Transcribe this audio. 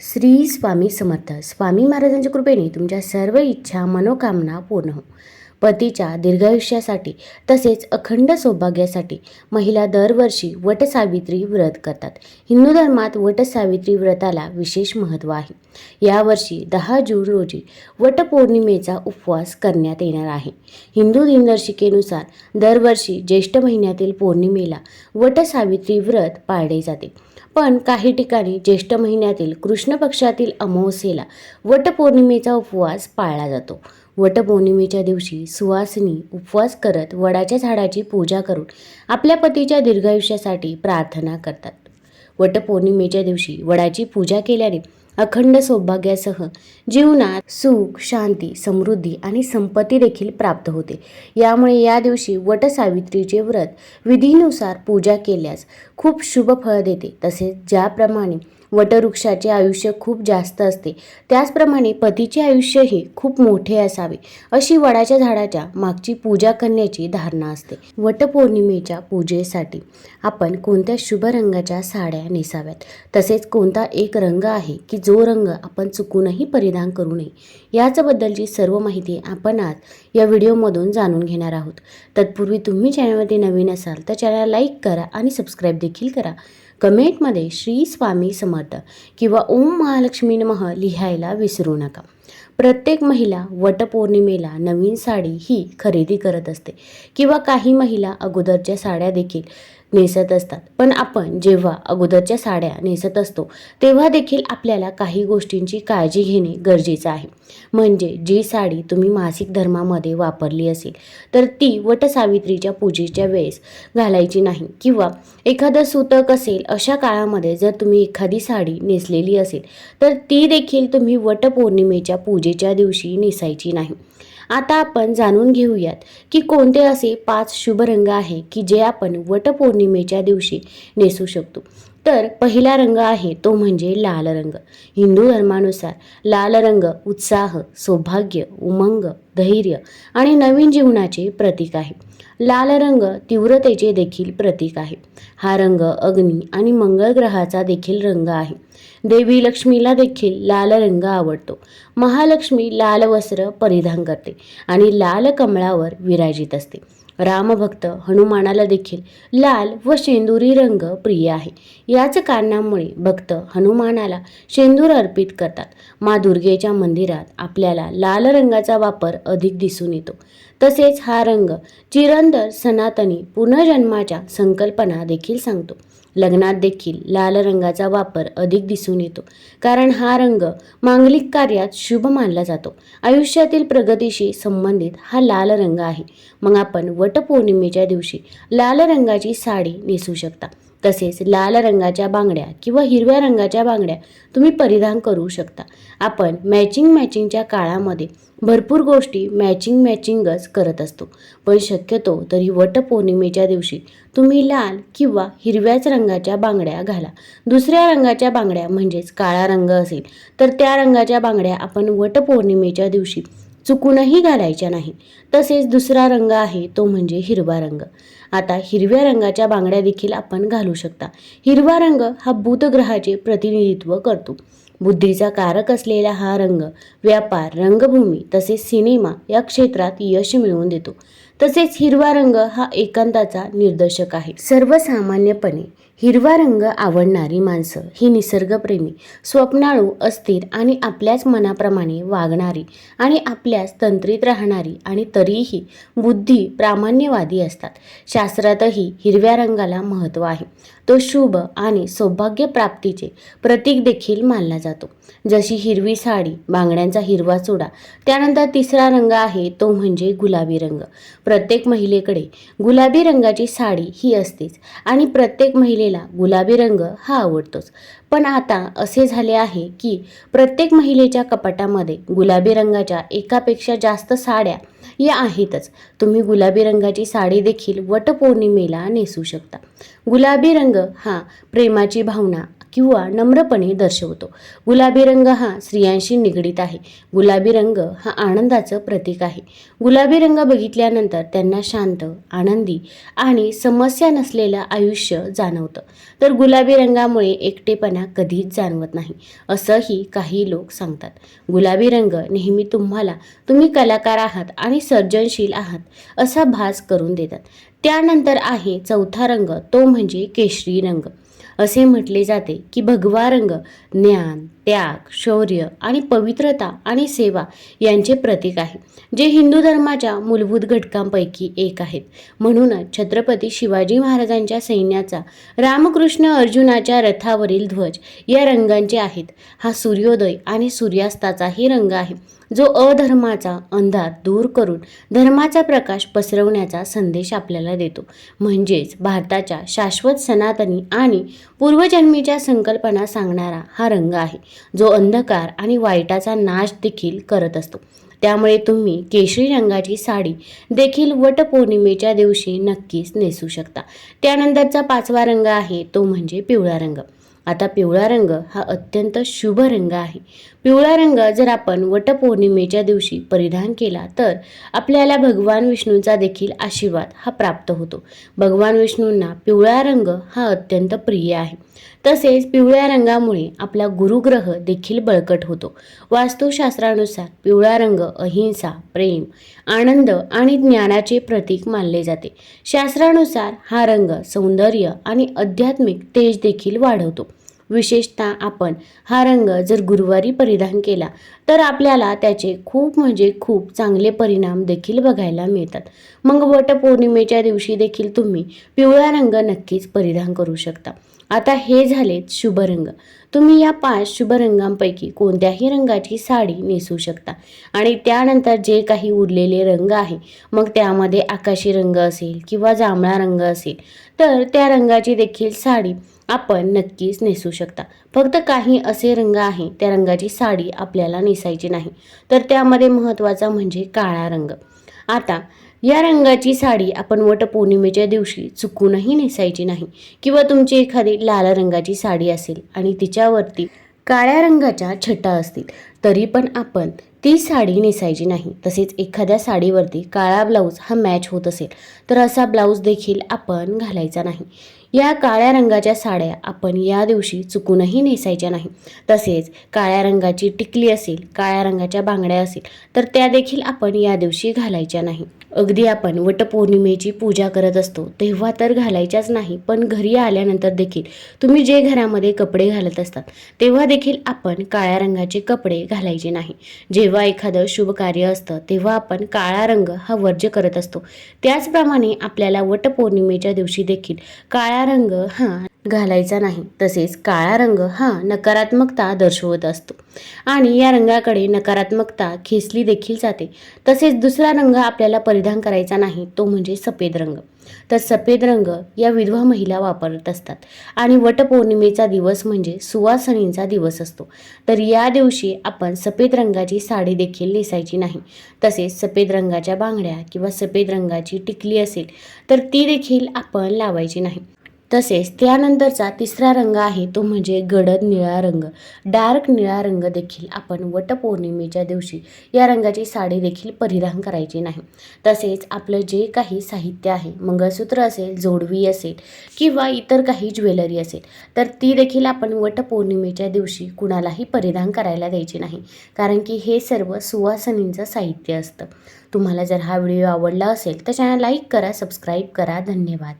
श्री स्वामी समर्थ. स्वामी महाराजांच्या कृपेने तुमच्या सर्व इच्छा मनोकामना पूर्ण हो. पतीच्या दीर्घायुष्यासाठी तसेच अखंड सौभाग्यासाठी महिला दरवर्षी वटसावित्री व्रत करतात. हिंदू धर्मात वटसावित्री व्रताला विशेष महत्त्व आहे. यावर्षी दहा जून रोजी वटपौर्णिमेचा उपवास करण्यात येणार आहे. हिंदू दिनदर्शिकेनुसार दरवर्षी ज्येष्ठ महिन्यातील पौर्णिमेला वटसावित्री व्रत पाळले जाते. पण काही ठिकाणी ज्येष्ठ महिन्यातील कृष्ण पक्षातील अमावस्येला वटपौर्णिमेचा उपवास पाळला जातो. वटपौर्णिमेच्या दिवशी सुवासिनी उपवास करत वडाच्या झाडाची पूजा करून आपल्या पतीच्या दीर्घायुष्यासाठी प्रार्थना करतात. वटपौर्णिमेच्या दिवशी वडाची पूजा केल्याने अखंड सौभाग्यासह जीवनात सुख शांती समृद्धी आणि संपत्ती देखील प्राप्त होते. यामुळे या दिवशी वटसावित्रीचे व्रत विधीनुसार पूजा केल्यास खूप शुभ फळ देते. तसेच ज्याप्रमाणे वटवृक्षाचे आयुष्य खूप जास्त असते. त्याचप्रमाणे पतीचे आयुष्यही खूप मोठे असावे अशी वडाच्या झाडाच्या मागची पूजा करण्याची धारणा असते. वटपौर्णिमेच्या पूजेसाठी आपण कोणत्या शुभ रंगाच्या साड्या नेसाव्यात? तसेच कोणता एक रंग आहे की जो रंग आपण चुकूनही परिधान करू नये? याचबद्दलची सर्व माहिती आपण आज या व्हिडिओमधून जाणून घेणार आहोत. तत्पूर्वी तुम्ही चॅनलमध्ये नवीन असाल तर चॅनल लाईक करा आणि सबस्क्राईब देखील करा. कमेंटमध्ये श्री स्वामी समा मत किंवा ओम महालक्ष्मी नमः लिहायला विसरू नका. प्रत्येक महिला वटपौर्णिमेला नवीन साडी ही खरेदी करत असते किंवा काही महिला अगोदरच्या साड्या देखील नेसत असतात. पण आपण जेव्हा अगोदरच्या साड्या नेसत असतो तेव्हा देखील आपल्याला काही गोष्टींची काळजी घेणे गरजेचं आहे. म्हणजे जी साडी तुम्ही मासिक धर्मामध्ये वापरली असेल तर ती वटसावित्रीच्या पूजेच्या वेळेस घालायची नाही किंवा एखादं सुतक असेल अशा काळामध्ये जर तुम्ही एखादी साडी नेसलेली असेल तर ती देखील तुम्ही वटपौर्णिमेच्या पूजेच्या दिवशी नेसायची नाही. आता आपण जाणून घेऊयात की कोणते असे पाच शुभ रंग आहे की जे आपण वटपौर्णिमेच्या दिवशी नेसू शकतो. तर पहिला रंग आहे तो म्हणजे लाल रंग. हिंदू धर्मानुसार लाल रंग उत्साह सौभाग्य उमंग धैर्य आणि नवीन जीवनाचे प्रतीक आहे. लाल रंग तीव्रतेचे देखील प्रतीक आहे. हा रंग अग्नी आणि मंगळ ग्रहाचा देखील रंग आहे. देवी लक्ष्मीला देखील लाल रंग आवडतो. महालक्ष्मी लाल वस्त्र परिधान करते आणि लाल कमळावर विराजित असते. रामभक्त हनुमानाला देखील लाल व शेंदुरी रंग प्रिय आहे. याच कारणामुळे भक्त हनुमानाला शेंदूर अर्पित करतात. मा दुर्गेच्या मंदिरात आपल्याला लाल रंगाचा वापर अधिक दिसून येतो. तसेच हा रंग चिरंदर सनातनी पुनर्जन्माच्या संकल्पना देखील सांगतो. लग्नात देखील लाल रंगाचा वापर अधिक दिसून येतो. कारण हा रंग मांगलिक कार्यात शुभ मानला जातो. आयुष्यातील प्रगतीशी संबंधित हा लाल रंग आहे. मग आपण वटपौर्णिमेच्या दिवशी लाल रंगाची साडी नेसू शकता. तसेच लाल रंगाच्या बांगड्या किंवा हिरव्या रंगाच्या बांगड्या तुम्ही परिधान करू शकता. आपण मॅचिंग मॅचिंगच्या काळामध्ये भरपूर गोष्टी मॅचिंग मॅचिंगच करत असतो. पण शक्यतो तरी वटपौर्णिमेच्या दिवशी तुम्ही लाल किंवा हिरव्याच रंगाच्या बांगड्या घाला. दुसऱ्या रंगाच्या बांगड्या म्हणजेच काळा रंग असेल तर त्या रंगाच्या बांगड्या आपण वटपौर्णिमेच्या दिवशी चुकूनही घालायच्या नाही. तसेच दुसरा रंग आहे तो म्हणजे हिरवा रंग. आता हिरव्या रंगाच्या बांगड्या देखील आपण घालू शकता. हिरवा रंग हा बुधग्रहाचे प्रतिनिधित्व करतो. बुद्धीचा कारक असलेला हा रंग व्यापार रंगभूमी तसेच सिनेमा या क्षेत्रात यश मिळवून देतो. तसेच हिरवा रंग हा एकांताचा निर्देशक आहे. सर्वसामान्यपणे हिरवा रंग आवडणारी माणसं ही निसर्गप्रेमी स्वप्नाळू अस्थिर आणि आपल्याच मनाप्रमाणे वागणारी आणि आपल्याच तंत्रीत राहणारी आणि तरीही बुद्धी प्रामाण्यवादी असतात. शास्त्रातही हिरव्या रंगाला महत्त्व आहे. तो शुभ आणि सौभाग्य प्राप्तीचे प्रतीक देखील मानला जातो. जशी हिरवी साडी बांगड्यांचा हिरवा चुडा त्यानंतर तिसरा रंग आहे तो म्हणजे गुलाबी रंग. प्रत्येक महिलेकडे गुलाबी रंगाची साडी ही असतेच आणि प्रत्येक महिले असलेला गुलाबी रंग हा आवडतोच. पण आता असे झाले आहे की प्रत्येक महिलेच्या कपाटामध्ये गुलाबी रंगाच्या एकापेक्षा जास्त साड्या या आहेतच. तुम्ही गुलाबी रंगाची साडी देखील वटपौर्णिमेला नेसू शकता. गुलाबी रंग हा प्रेमाची भावना किंवा नम्रपणे दर्शवतो. गुलाबी रंग हा स्त्रियांशी निगडीत आहे. गुलाबी रंग हा आनंदाचं प्रतीक आहे. गुलाबी रंग बघितल्यानंतर त्यांना शांत आनंदी आणि समस्या नसलेलं आयुष्य जाणवतं. तर गुलाबी रंगामुळे एकटेपणा कधीच जाणवत नाही असंही काही लोक सांगतात. गुलाबी रंग नेहमी तुम्हाला तुम्ही कलाकार आहात आणि सर्जनशील आहात असा भास करून देतात. त्यानंतर आहे चौथा रंग तो म्हणजे केशरी रंग. असे म्हटले जाते की भगवा रंग ज्ञान त्याग शौर्य आणि पवित्रता आणि सेवा यांचे प्रतीक आहे जे हिंदू धर्माच्या मूलभूत घटकांपैकी एक आहेत. म्हणूनच छत्रपती शिवाजी महाराजांच्या सैन्याचा रामकृष्ण अर्जुनाच्या रथावरील ध्वज या रंगांचे आहेत. हा सूर्योदय आणि सूर्यास्ताचाही रंग आहे. जो अधर्माचा अंधार दूर करून धर्माचा प्रकाश पसरवण्याचा संदेश आपल्याला देतो. म्हणजेच भारताच्या शाश्वत सनातनी आणि पूर्वजन्मीच्या संकल्पना सांगणारा हा रंग आहे जो अंधकार आणि वाईटाचा नाश देखील करत असतो. त्यामुळे तुम्ही केशरी रंगाची साडी देखील वटपौर्णिमेच्या दिवशी नक्कीच नेसू शकता. त्यानंतरचा पाचवा रंग आहे तो म्हणजे पिवळा रंग. आता पिवळा रंग हा अत्यंत शुभ रंग आहे. पिवळा रंग जर आपण वटपौर्णिमेच्या दिवशी परिधान केला तर आपल्याला भगवान विष्णूंचा देखील आशीर्वाद हा प्राप्त होतो. भगवान विष्णूंना पिवळा रंग हा अत्यंत प्रिय आहे. तसेच पिवळ्या रंगामुळे आपला गुरुग्रह देखील बळकट होतो. वास्तुशास्त्रानुसार पिवळा रंग अहिंसा प्रेम आनंद आणि ज्ञानाचे प्रतीक मानले जाते. शास्त्रानुसार हा रंग सौंदर्य आणि आध्यात्मिक तेज देखील वाढवतो. विशेषतः आपण हा रंग जर गुरुवारी परिधान केला तर आपल्याला त्याचे खूप म्हणजे खूप चांगले परिणाम देखील बघायला मिळतात. मग वटपौर्णिमेच्या दिवशी देखील तुम्ही पिवळा रंग नक्कीच परिधान करू शकता. आता हे झालेत शुभ रंग. तुम्ही या पाच शुभ रंगांपैकी कोणत्याही रंगाची साडी नेसू शकता. आणि त्यानंतर जे काही उरलेले रंग आहे मग त्यामध्ये आकाशी रंग असेल किंवा जांभळा रंग असेल तर त्या रंगाची देखील साडी आपण नक्कीच नेसू शकता. फक्त काही असे रंग आहे त्या रंगाची साडी आपल्याला नेसायची नाही. तर त्यामध्ये महत्त्वाचा म्हणजे काळा रंग. आता या रंगाची साडी आपण वटपौर्णिमेच्या दिवशी चुकूनही नेसायची नाही किंवा तुमची एखादी लाल रंगाची साडी असेल आणि तिच्यावरती काळ्या रंगाच्या छटा असतील तरी पण आपण ती साडी नेसायची नाही. तसेच एखाद्या साडीवरती काळा ब्लाऊज हा मॅच होत असेल तर असा ब्लाऊज देखील आपण घालायचा नाही. या काळ्या रंगाच्या साड्या आपण या दिवशी चुकूनही नेसायच्या नाही. तसेच काळ्या रंगाची टिकली असेल काळ्या रंगाच्या बांगड्या असेल तर त्या देखील आपण या दिवशी घालायच्या नाही. अगदी आपण वटपौर्णिमेची पूजा करत असतो तेव्हा तर घालायच्याच नाही पण घरी आल्यानंतर देखील तुम्ही जे घरामध्ये कपडे घालत असतात तेव्हा देखील आपण काळ्या रंगाचे कपडे घालायचे नाही. जेव्हा एखादं शुभ कार्य असतं तेव्हा आपण काळा रंग हा वर्ज्य करत असतो. त्याचप्रमाणे आपल्याला वटपौर्णिमेच्या दिवशी देखील काळ्या रंग हा घालायचा नाही तसेच काळा रंग हा नकारात्मकता दर्शवत असतो. आणि या रंगाकडे नकारात्मकता खेचली देखील जाते. तसेच दुसरा रंग आपल्याला परिधान करायचा नाही तो म्हणजे सफेद रंग. तर सफेद रंग या विधवा महिला वापरत असतात. आणि वटपौर्णिमेचा दिवस म्हणजे सुवासनींचा दिवस असतो. तर या दिवशी आपण सफेद रंगाची साडी देखील नेसायची नाही. तसेच सफेद रंगाच्या बांगड्या किंवा सफेद रंगाची टिकली असेल तर ती देखील आपण लावायची नाही. तसेच त्यानंतरचा तिसरा रंग आहे तो म्हणजे गडद निळा रंग. डार्क निळा रंग देखील आपण वटपौर्णिमेच्या दिवशी या रंगाची साडी देखील परिधान करायची नाही. तसेच आपलं जे काही साहित्य आहे मंगळसूत्र असेल जोडवी असेल किंवा इतर काही ज्वेलरी असेल तर ती देखील आपण वटपौर्णिमेच्या दिवशी कुणालाही परिधान करायला द्यायची नाही. कारण की हे सर्व सुवासनींचं साहित्य असतं. तुम्हाला जर हा व्हिडिओ आवडला असेल तर चॅनल लाईक करा सबस्क्राईब करा. धन्यवाद.